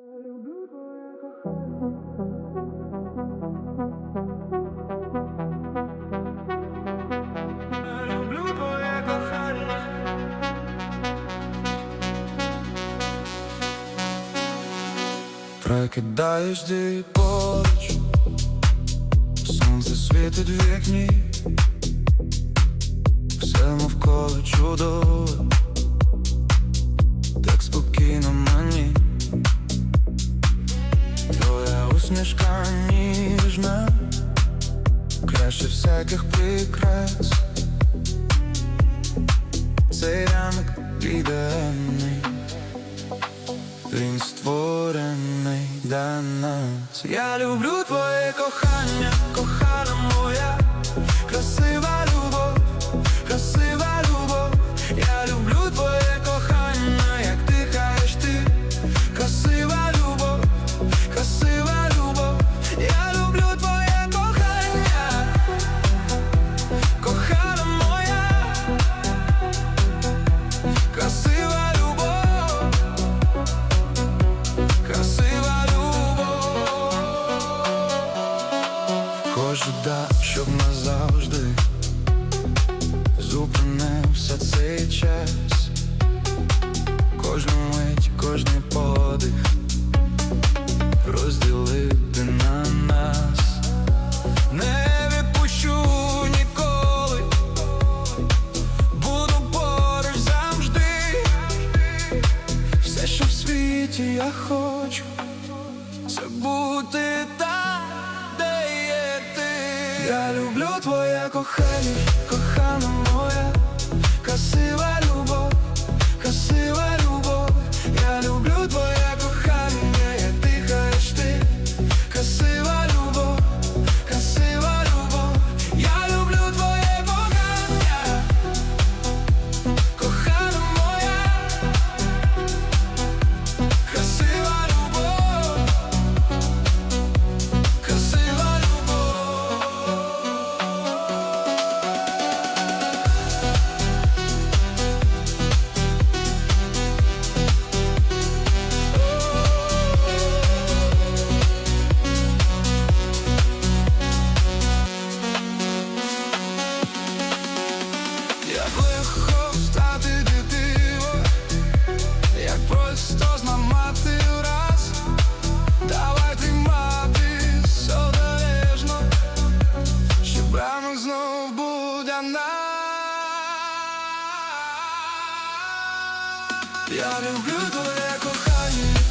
Люблю твоє кохання. Прокидаєш ти поруч, сонце світить в вікні, все навколо чудово, краще всяких прикрас. Цей ранок ідеальний Він створений для нас. Я люблю твоє кохання, кохана моя, красива Хочу да, щоб назавжди. Зупинився цей час. Кожну мить, кожний подих Розділити на нас. Не відпущу ніколи. Буду поруч завжди. Все, що в світі я хочу, це бути там, кохання, кохана Я люблю твоє кохання.